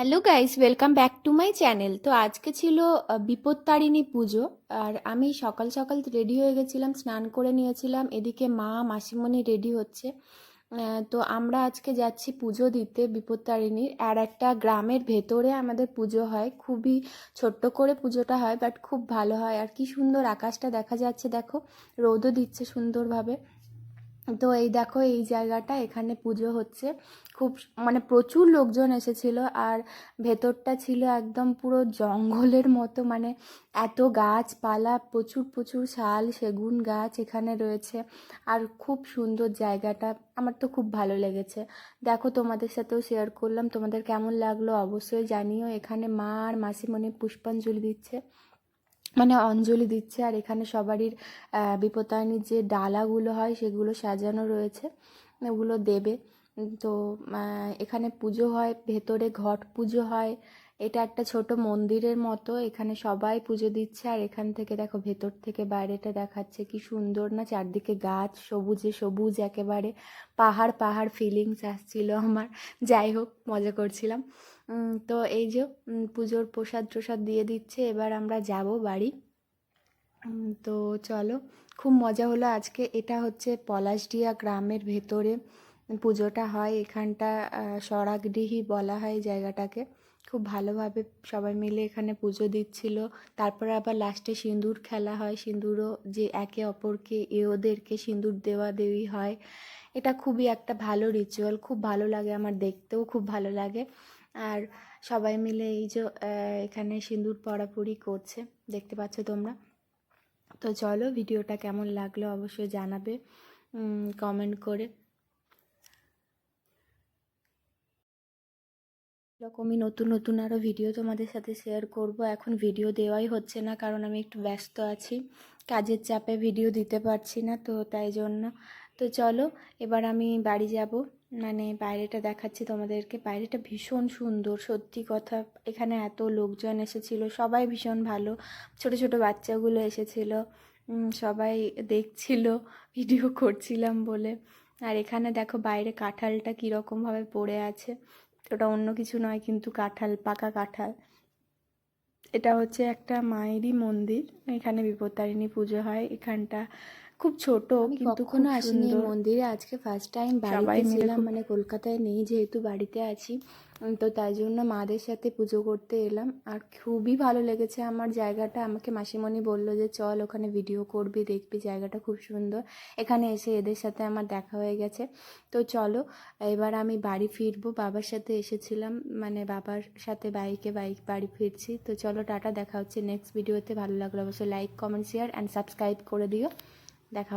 Hello guys welcome back to my channel তো আজকে ছিল বিপত্তারিণী পুজো, আর আমি সকাল সকাল রেডি হয়ে গেছিলাম, স্নান করে নিয়েছিলাম। এদিকে মা, মাসিমণি রেডি হচ্ছে। তো আমরা আজকে যাচ্ছি পুজো দিতে বিপত্তারিণীর। আর একটা গ্রামের ভেতরে আমাদের পুজো হয়। খুবই ছোট্ট করে পুজোটা হয় বাট খুব ভালো হয়। আর কি সুন্দর আকাশটা দেখা যাচ্ছে, দেখো। রোদও দিচ্ছে সুন্দরভাবে। তো এই দেখো, এই জায়গাটা, এখানে পুজো হচ্ছে। খুব মানে প্রচুর লোকজন এসেছিল আর ভেতরটা ছিল একদম পুরো জঙ্গলের মতো মানে এত গাছপালা, প্রচুর প্রচুর শাল, সেগুন গাছ এখানে রয়েছে আর খুব সুন্দর জায়গাটা। আমার তো খুব ভালো লেগেছে। দেখো, তোমাদের সাথেও শেয়ার করলাম। তোমাদের কেমন লাগল অবশ্যই জানিও। এখানে মা আর মাসিমণি পুষ্পাঞ্জলি দিচ্ছে। মানে অঞ্জলি দিচ্ছে আর এখানে সবারই বিপত্তারিণীর যে ডালাগুলো হয় সেগুলো সাজানো রয়েছে ওগুলো দেবে। তো এখানে পুজো হয়, ভেতরে ঘট পুজো হয়। এটা একটা ছোট মন্দিরের মতো, এখানে সবাই পুজো দিচ্ছে আর এখান থেকে দেখো ভেতর থেকে বাইরেটা দেখাচ্ছে কি সুন্দর না, চারদিকে গাছ, সবুজে সবুজ একেবারে, পাহাড় পাহাড় ফিলিংস আসছিল আমার। যাই হোক, মজা করছিলাম। তো এই যে পুজোর প্রসাদ টসাদ দিয়ে দিচ্ছে, এবার আমরা যাব বাড়ি। তো চলো, খুব মজা হলো আজকে। এটা হচ্ছে পলাশডিয়া গ্রামের ভেতরে পুজোটা হয়। এখানটা সরাগডিহি বলা হয় জায়গাটাকে। খুব ভালোভাবে সবাই মিলে এখানে পুজো দিচ্ছিল। তারপরে আবার লাস্টে সিঁদুর খেলা হয়। সিঁদুরও যে একে অপরকে, এ ওদেরকে সিঁদুর দেওয়া দেওয়ি হয়। এটা খুবই একটা ভালো রিচুয়াল খুব ভালো লাগে আমার দেখতেও, খুব ভালো লাগে। আর সবাই মিলে এই যে এখানে সিঁদুর পরাপুরি করছে। দেখতে পাচ্ছ তোমরা। তো চলো ভিডিওটা কেমন লাগল অবশ্যই জানাবে কমেন্ট করে। এরকমই নতুন নতুন আরও ভিডিও তোমাদের সাথে শেয়ার করব। এখন ভিডিও দেওয়াই হচ্ছে না, কারণ আমি একটু ব্যস্ত আছি। কাজের চাপে ভিডিও দিতে পারছি না, তো তাই জন্য তো চলো, এবার আমি বাড়ি যাব। মানে বাইরেটা দেখাচ্ছি তোমাদেরকে। বাইরেটা ভীষণ সুন্দর, সত্যি কথা। এখানে এত লোকজন এসেছিল, সবাই ভীষণ ভালো। ছোট ছোট বাচ্চাগুলো এসেছিল সবাই দেখছিল, ভিডিও করছিলাম বলে। আর এখানে দেখো বাইরে কাঁঠালটা কীরকমভাবে পড়ে আছে। ওটা অন্য কিছু নয়, কিন্তু কাঁঠাল, পাকা কাঁঠাল। এটা হচ্ছে একটা মায়েরই মন্দির। এখানে বিপত্তারিণী পুজো হয়। এখানটা খুব ছোট কিন্তু কোনো আসিনি মন্দিরে। আজকে ফার্স্ট টাইম বাড়িতে ছিলাম মানে কলকাতায় নেই যেহেতু বাড়িতে আছি। তো তাই জন্য মাদের সাথে পুজো করতে এলাম। আর খুবই ভালো লেগেছে আমার জায়গাটা। আমাকে মাসিমণি বলল যে চল ওখানে ভিডিও করবি দেখবি জায়গাটা খুব সুন্দর। এখানে এসে এদের সাথে আমার দেখা হয়ে গেছে। তো চলো এবার আমি বাড়ি ফিরবো। বাবার সাথে এসেছিলাম মানে বাবার সাথে বাইকে বাইক বাড়ি ফিরছি। তো চলো টাটা দেখা হচ্ছে নেক্সট ভিডিওতে ভালো লাগল অবশ্যই like comment share and subscribe করে দিও। দেখা